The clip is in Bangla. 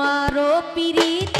তোমারও পিরিত